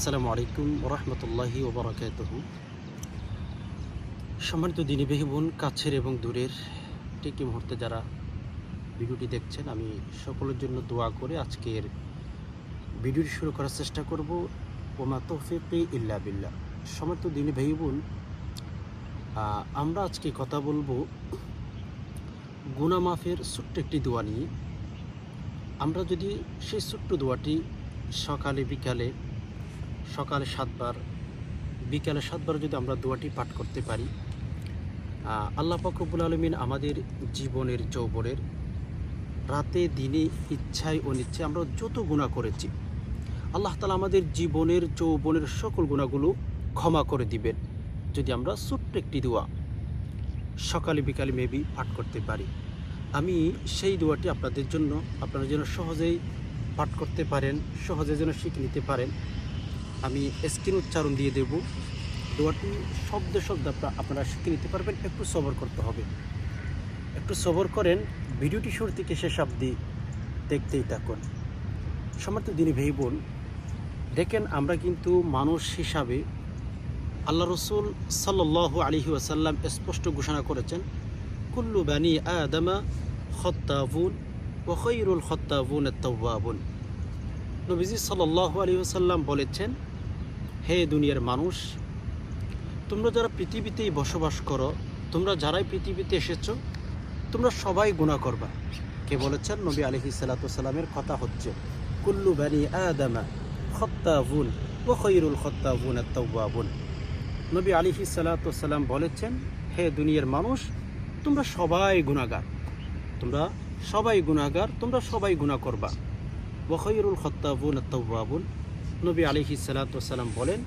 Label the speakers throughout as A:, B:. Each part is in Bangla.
A: আসসালামু আলাইকুম রহমতুল্লাহি ওবরাকাতহু। সম্মানিত দিনী বোন, কাছের এবং দূরের ঠিক এই মুহূর্তে যারা ভিডিওটি দেখছেন, আমি সকলের জন্য দোয়া করে আজকের ভিডিওটি শুরু করার চেষ্টা করব। ওমা তৌফিক ইল্লা বিল্লাহ। সম্মানিত দিনী ভাই বোন আমরা আজকে কথা বলব গুনা মাফের ছোট্ট একটি দোয়া নিয়ে। আমরা যদি সেই ছোট্ট দোয়াটি সকালে, বিকালে সকালে সাতবার, বিকালে সাতবার যদি আমরা দোয়াটি পাঠ করতে পারি আল্লাহ পাকবুল আলমিন আমাদের জীবনের যৌবনের রাতে, দিনে, ইচ্ছায় অনিচ্ছায় আমরা যত গুণা করেছি, আল্লাহ তালা আমাদের জীবনের যৌবনের সকল গুণাগুলো ক্ষমা করে দিবেন। যদি আমরা ছোট্ট একটি দোয়া সকালে, বিকালে মেবি পাঠ করতে পারি, আমি সেই দোয়াটি আপনাদের জন্য, আপনারা যেন সহজেই পাঠ করতে পারেন, সহজে যেন শিখে নিতে পারেন। আমি স্ক্রিন উচ্চারণ দিয়ে দেব। দোয়াটি শব্দ শব্দ আপনা- আপনারা শিখে নিতে পারবেন। একটু সবর করতে হবে। একটু সবর করেন। ভিডিওটি শুরু থেকে শেষ অবধি দেখতেই থাকুন। সমর্থ দিনী ভাই বোন, দেখেন আমরা কিন্তু মানুষ হিসাবে আল্লাহ রসুল সাল্লাহ আলহি ওয়াসাল্লাম স্পষ্ট ঘোষণা করেছেন, কুল্লু বানি আদামা খত্তাবুন ওখৈরুল খত্তাবুন তওয়াবুন। নবীজি সাল্লাহ আলী ওসাল্লাম বলেছেন হে দুনিয়ার মানুষ, তোমরা যারা পৃথিবীতেই বসবাস করো, তোমরা যারাই পৃথিবীতে এসেছ, তোমরা সবাই গুণা করবা। কে বলেছেন? নবী আলহি সাল্লাতামের কথা হচ্ছে, কুল্লু বানি আদামা খত্তাবুন ওখৈরুল খত্তাবুন তওয়াবুন। নবী আলিহি সাল্লাতাম বলেছেন, হে দুনিয়ার মানুষ, তোমরা সবাই গুণাগার তোমরা সবাই গুণাগার তোমরা সবাই গুণা করবা। ওয়াখৈরুল খত্তাবুন তওয়াবুন। নবী আলিহি সাল্লাতাম বলেন,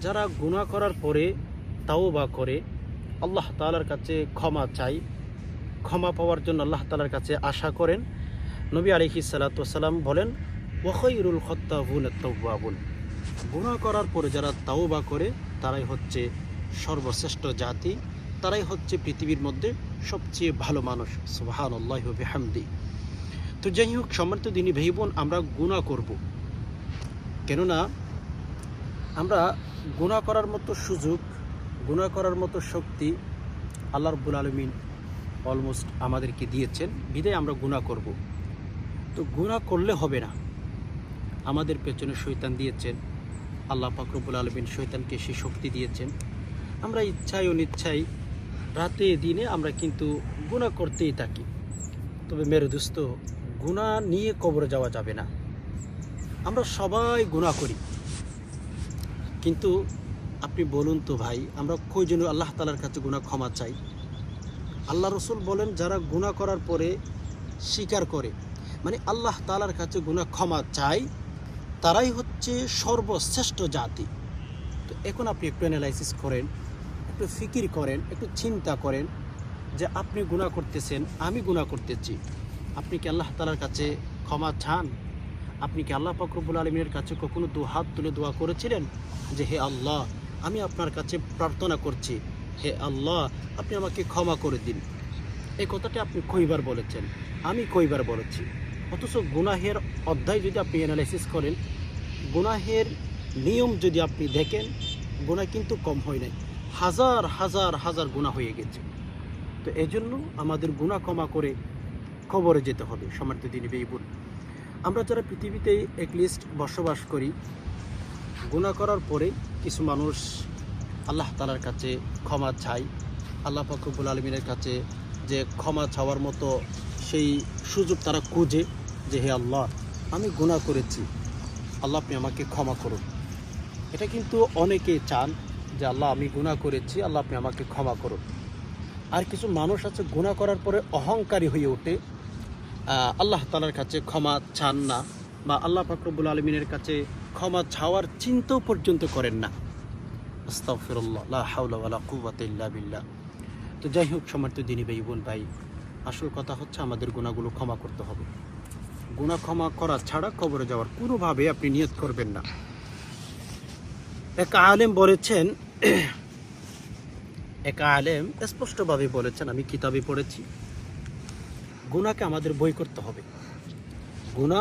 A: যারা গুণা করার পরে তাও বা করে, আল্লাহ তালার কাছে ক্ষমা চাই, ক্ষমা পাওয়ার জন্য আল্লাহ তালার কাছে আশা করেন। নবী আলিহি সাল্লাতাম বলেন ওয়াখৈরুল খত্তাবুন তওয়াবুন। গুণা করার পরে যারা তাও বা করে, তারাই হচ্ছে সর্বশ্রেষ্ঠ জাতি, তারাই হচ্ছে পৃথিবীর মধ্যে সবচেয়ে ভালো মানুষ। সুবাহান আল্লাহ হামদি তো যাই হোক, সম্মানিত দিনী ভাই বোন, আমরা গুণা করব। কেননা আমরা গুণা করার মতো সুযোগ গুণা করার মতো শক্তি আল্লাহ রব্বুল আলমিন অলমোস্ট আমাদেরকে দিয়েছেন। বিদায় আমরা গুণা করব। তো গুণা করলে হবে না। আমাদের পেছনে শৈতান দিয়েছেন। আল্লাহ পাকরবুল আলমিন শৈতানকে সে শক্তি দিয়েছেন। আমরা ইচ্ছায় অনিচ্ছায় রাতে দিনে আমরা কিন্তু গুণা করতেই থাকি। তবে মেরে দোস্ত গুণা নিয়ে কবরে যাওয়া যাবে না। আমরা সবাই গুণা করি। কিন্তু আপনি বলুন তো ভাই, আমরা কই জন্য আল্লাহ তালার কাছে গুণা ক্ষমা চাই? আল্লাহ রসুল বলেন, যারা গুণা করার পরে স্বীকার করে মানে আল্লাহ তালার কাছে গুণা ক্ষমা চাই, তারাই হচ্ছে সর্বশ্রেষ্ঠ জাতি। তো এখন আপনি একটু অ্যানালাইসিস করেন, একটু ফিকির করেন, একটু চিন্তা করেন যে আপনি গুণা করতেছেন, আমি গুণা করতেছি। আপনি কি আল্লাহ তালার কাছে ক্ষমা চান? আপনি কি আল্লাহ ফকরবুল আলমিনের কাছে কখনো দু হাত তুলে দোয়া করেছিলেন? যে, হে আল্লাহ, আমি আপনার কাছে প্রার্থনা করছি। হে আল্লাহ, আপনি আমাকে ক্ষমা করে দিন। এই কথাটা আপনি কইবার বলেছেন? আমি কইবার বলেছি। অথচ গুনাহের অধ্যায় যদি আপনি অ্যানালাইসিস করেন, গুনাহের নিয়ম যদি আপনি দেখেন, গুনাহ কিন্তু কম হয় নাই। হাজার হাজার হাজার গুণা হয়ে গেছে। তো এজন্য আমাদের গুণা ক্ষমা করে কবরে যেতে হবে। সমার্থ দিনী বেইবুন আমরা যারা পৃথিবীতে একলিস্ট বসবাস করি গুণা করার পরে কিছু মানুষ আল্লাহ তালার কাছে ক্ষমা চাই আল্লাহ ফকরবুল আলমিনের কাছে যে ক্ষমা চাওয়ার মতো সেই সুযোগ তারা খুঁজে যে হে আল্লাহ, আমি গুণা করেছি। আল্লাহ আপনি আমাকে ক্ষমা করুন। এটা কিন্তু অনেকে চান যে আল্লাহ আমি গুণা করেছি, আল্লাহ আপনি আমাকে ক্ষমা করুন। আর কিছু মানুষ আছে গুণা করার পরে অহংকারী হয়ে ওঠে। আল্লাহ তালার কাছে ক্ষমা চান না বা আল্লাহ ফাকরবুল আলমিনের কাছে ক্ষমা চাওয়ার চিন্তাও পর্যন্ত করেন না। বিল্লাহ। তো যাই হোক সমর্থ দিনী ভাই বোন ভাই, আসল কথা হচ্ছে আমাদের গুণাগুলো ক্ষমা করতে হবে। গুণা ক্ষমা করা ছাড়া কবরে যাওয়ার কোনোভাবে আপনি নিয়ত করবেন না। এক আলেম বলেছেন, এক আলেম স্পষ্টভাবে বলেছেন, আমি কিতাবে পড়েছি গুণাকে আমাদের বই করতে হবে। গুণা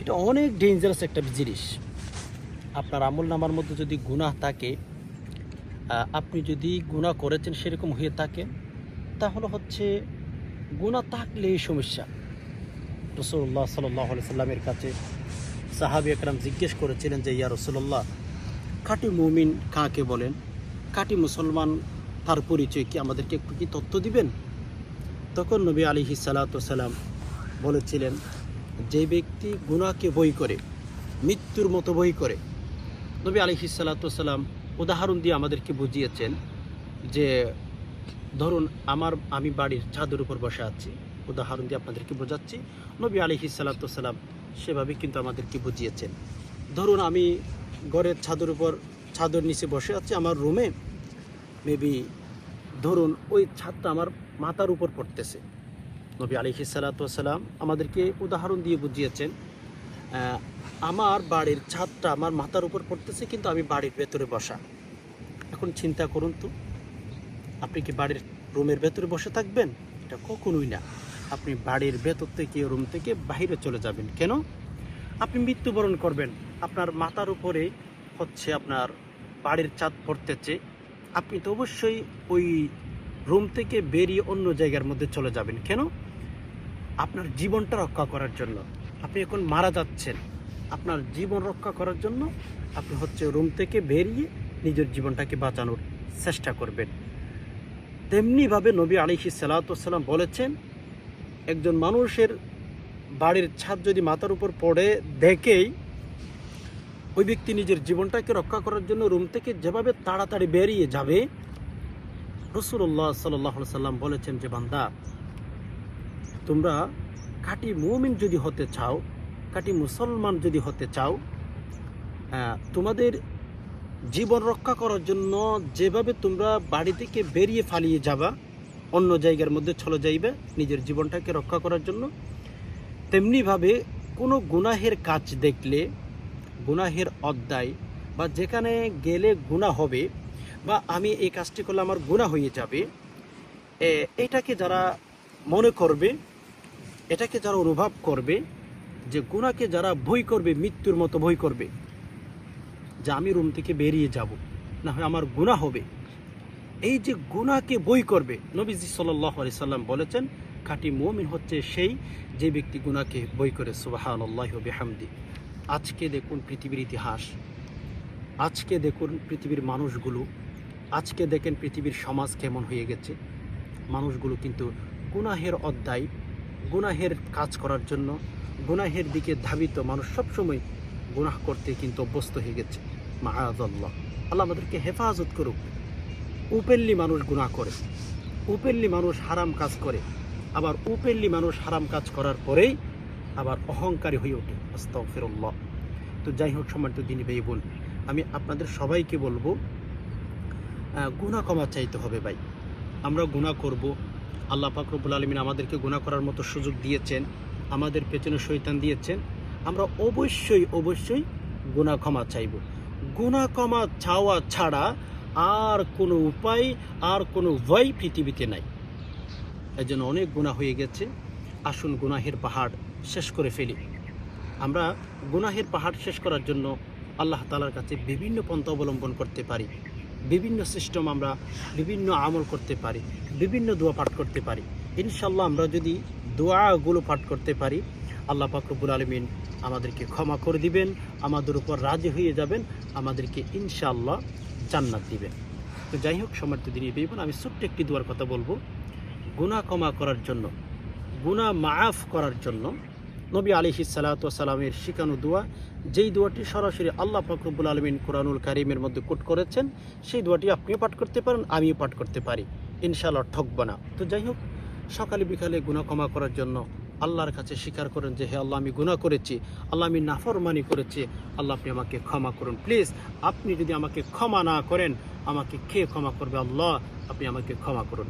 A: এটা অনেক ডেঞ্জারাস একটা জিনিস। আপনার আমল নামার মধ্যে যদি গুনাহ থাকে আপনি যদি গুনাহ করেছেন সেরকম হয়ে থাকে, তাহলে হচ্ছে গুনাহ থাকলে এই সমস্যা। রসুল্লাহ সাল্লাহ সাল্লামের কাছে সাহাবি একরাম জিজ্ঞেস করেছিলেন যে, ইয়া রসুল্লাহ খাঁটি মুমিন কাকে বলেন? খাঁটি মুসলমান, তার পরিচয় কি আমাদেরকে একটু কি তথ্য দিবেন? তখন নবী আলী সালাম বলেছিলেন, যে ব্যক্তি গুনাহকে বই করে, মৃত্যুর মতো বই করে, নবী আলী সালাম উদাহরণ দিয়ে আমাদেরকে বুঝিয়েছেন যে, ধরুন আমার, আমি বাড়ির ছাদের উপর বসে আছি, উদাহরণ দিয়ে আপনাদেরকে বোঝাচ্ছি, নবী আলী সালাম সেভাবে কিন্তু আমাদেরকে বুঝিয়েছেন। ধরুন আমি ঘরের ছাদের উপর, ছাদের নিচে বসে আছি, আমার রুমে মেবি ধরুন ওই ছাদটা আমার মাথার উপর পড়তেছে। নবী আলী সালাতাম আমাদেরকে উদাহরণ দিয়ে বুঝিয়েছেন আমার বাড়ির ছাদটা আমার মাথার উপর পড়তেছে কিন্তু আমি বাড়ির ভেতরে বসা। এখন চিন্তা করুন তো, আপনি কি বাড়ির রুমের ভেতরে বসে থাকবেন? এটা কখনোই না। আপনি বাড়ির ভেতর থেকে, রুম থেকে বাইরে চলে যাবেন। কেন? আপনি মৃত্যুবরণ করবেন। আপনার মাথার উপরে হচ্ছে আপনার বাড়ির চাঁদ পড়তেছে আপনি তো অবশ্যই ওই রুম থেকে বেরিয়ে অন্য জায়গার মধ্যে চলে যাবেন। কেন? আপনার জীবনটা রক্ষা করার জন্য। আপনি এখন মারা যাচ্ছেন। আপনার জীবন রক্ষা করার জন্য আপনি হচ্ছে রুম থেকে বেরিয়ে নিজের জীবনটাকে বাঁচানোর চেষ্টা করবেন। তেমনিভাবে নবী আলিহি সালাতাম বলেছেন, একজন মানুষের বাড়ির ছাদ যদি মাথার উপর পড়ে দেখেই ওই ব্যক্তি নিজের জীবনটাকে রক্ষা করার জন্য রুম থেকে যেভাবে তাড়াতাড়ি বেরিয়ে যাবে রসুল্লাহ সাল্লাহ সাল্লাম বলেছেন যে বান্দা তোমরা খাঁটি মুমিন যদি হতে চাও খাঁটি মুসলমান যদি হতে চাও আহ, তোমাদের জীবন রক্ষা করার জন্য যেভাবে তোমরা বাড়ি থেকে বেরিয়ে ফালিয়ে যাবা অন্য জায়গার মধ্যে চলে যাইবে নিজের জীবনটাকে রক্ষা করার জন্য তেমনিভাবে কোনো গুনাহের কাজ দেখলে গুনাহের অধ্যায়, বা যেখানে গেলে গুণা হবে, বা আমি এই কাজটি করলে আমার গুণা হয়ে যাবে এটাকে যারা মনে করবে, এটাকে যারা অনুভব করবে, যে গুণাকে যারা ভয় করবে, মৃত্যুর মতো ভয় করবে, যে আমি রুম থেকে বেরিয়ে যাব, না হয় আমার গুণা হবে। এই যে গুণাকে বই করবে, নবীজি সাল্লাম বলেছেন, খাঁটি মমিন হচ্ছে সেই যে ব্যক্তি গুণাকে বই করে সুবাহান আল্লাহ বেহামদি আজকে দেখুন পৃথিবীর ইতিহাস। আজকে দেখুন পৃথিবীর মানুষগুলো। আজকে দেখেন পৃথিবীর সমাজ কেমন হয়ে গেছে। মানুষগুলো কিন্তু গুনাহের অধ্যায়, গুনাহের কাজ করার জন্য, গুনাহের দিকে ধাবিত মানুষ সবসময় গুনাহ করতে কিন্তু অভ্যস্ত হয়ে গেছে। মাহাদল্লাহ আল্লাহ আমাদেরকে হেফাজত করুক। উপেল্লি মানুষ গুনাহ করে। উপেল্লি মানুষ হারাম কাজ করে। আবার উপেল্লি মানুষ হারাম কাজ করার পরেই আবার অহংকারী হয়ে ওঠে। আস্তাগফিরুল্লাহ। তো যাই হোক, সম্মানিত দিনী ভাই বোন, আমি আপনাদের সবাইকে বলব গুনাহ ক্ষমা চাইতে হবে ভাই। আমরা গুনাহ করব। আল্লাহ পাকরবুল আলমিন আমাদেরকে গুনাহ করার মতো সুযোগ দিয়েছেন, আমাদের পেছনে শৈতান দিয়েছেন। আমরা অবশ্যই অবশ্যই গুনাহ ক্ষমা চাইব। গুনাহ ক্ষমা চাওয়া ছাড়া আর কোনো উপায়, আর কোনো ভয় পৃথিবীতে নাই। এই জন্য অনেক গুণা হয়ে গেছে। আসুন, গুনাহের পাহাড় শেষ করে ফেলি। আমরা গুনাহের পাহাড় শেষ করার জন্য আল্লাহ তালার কাছে বিভিন্ন পন্থা অবলম্বন করতে পারি। বিভিন্ন সিস্টেম আমরা বিভিন্ন আমল করতে পারি, বিভিন্ন দোয়া পাঠ করতে পারি। ইনশাল্লাহ আমরা যদি দোয়াগুলো পাঠ করতে পারি, আল্লাহ পাকরবুল আলমিন আমাদেরকে ক্ষমা করে দিবেন, আমাদের উপর রাজি হয়ে যাবেন, আমাদেরকে ইনশাল্লাহ জান্নাত দিবেন। তো যাই হোক সমর্থ দিন বেবন আমি ছোট্ট একটি দোয়ার কথা বলব। গুনাহ ক্ষমা করার জন্য, গুনাহ মাফ করার জন্য নবী আলিহি সালাতামের শিখানো দোয়া, যেই দোয়াটি সরাসরি আল্লাহ ফকরবুল আলমিন কোরআনুল কারিমের মধ্যে কোট করেছেন, সেই দোয়াটি আপনিও পাঠ করতে পারেন, আমিও পাঠ করতে পারি। ইনশাআল্লাহ ঠকব না। তো যাই হোক, সকালে বিকালে গুনাহ ক্ষমা করার জন্য আল্লাহর কাছে স্বীকার করেন যে, হে আল্লাহ, আমি গুনাহ করেছি, আল্লাহ, আমি নাফরমানি করেছি, আল্লাহ, আপনি আমাকে ক্ষমা করুন। প্লিজ, আপনি যদি আমাকে ক্ষমা না করেন, আমাকে কে ক্ষমা করবে? আল্লাহ, আপনি আমাকে ক্ষমা করুন।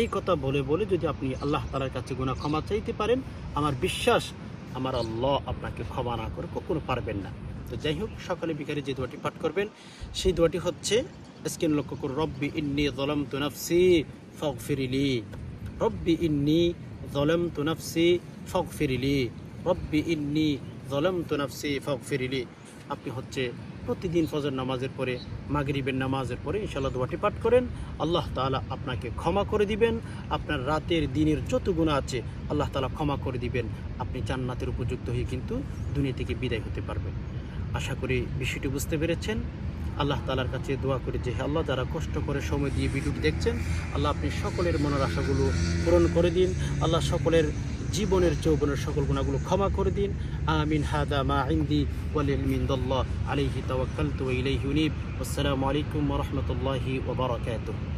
A: এই কথা বলে বলে যদি আপনি আল্লাহ তালার কাছে গুনাহ ক্ষমা চাইতে পারেন, আমার বিশ্বাস আমার আল্লাহ আপনাকে ক্ষমা না করে কখনো পারবেন না। তো যাই হোক, সকালে বিকালে যে দোয়াটি পাঠ করবেন, সেই দোয়াটি হচ্ছে স্কিন লক্ষ্য করুন, রব্বি ইন্নি জলম তুনাফসি ফক ফিরিলি রব্বি ইন্নি জলম তুনাফসি ফক ফিরিলি রব্বি ইন্নি জলম তুনাফসি ফক ফিরিলি আপনি হচ্ছে প্রতিদিন ফজর নামাজের পরে, মাগরিবের নামাজের পরে ইনশাল্লাহ দোয়াটি পাঠ করেন। আল্লাহ তাআলা আপনাকে ক্ষমা করে দিবেন। আপনার রাতের দিনের যত গুণা আছে, আল্লাহ তালা ক্ষমা করে দিবেন। আপনি জান্নাতের উপযুক্ত হয়ে কিন্তু দুনিয়া থেকে বিদায় হতে পারবেন। আশা করি বিষয়টি বুঝতে পেরেছেন। আল্লাহ তালার কাছে দোয়া করে যে আল্লাহ, যারা কষ্ট করে সময় দিয়ে ভিডিওটি দেখছেন, আল্লাহ আপনি সকলের মনের আশাগুলো পূরণ করে দিন। আল্লাহ সকলের জীবনের যৌবনের সকল গুণাগুলো ক্ষমা করে দিন। আমিন, হাদা মা ইন্দি ওয়ালিল মিন্দাল্লাহ আলাইহি তাওয়াক্কালতু ওয়া ইলাইহি উনিব। আসসালামু আলাইকুম ওয়া রাহমাতুল্লাহি ওয়া বারাকাতুহু।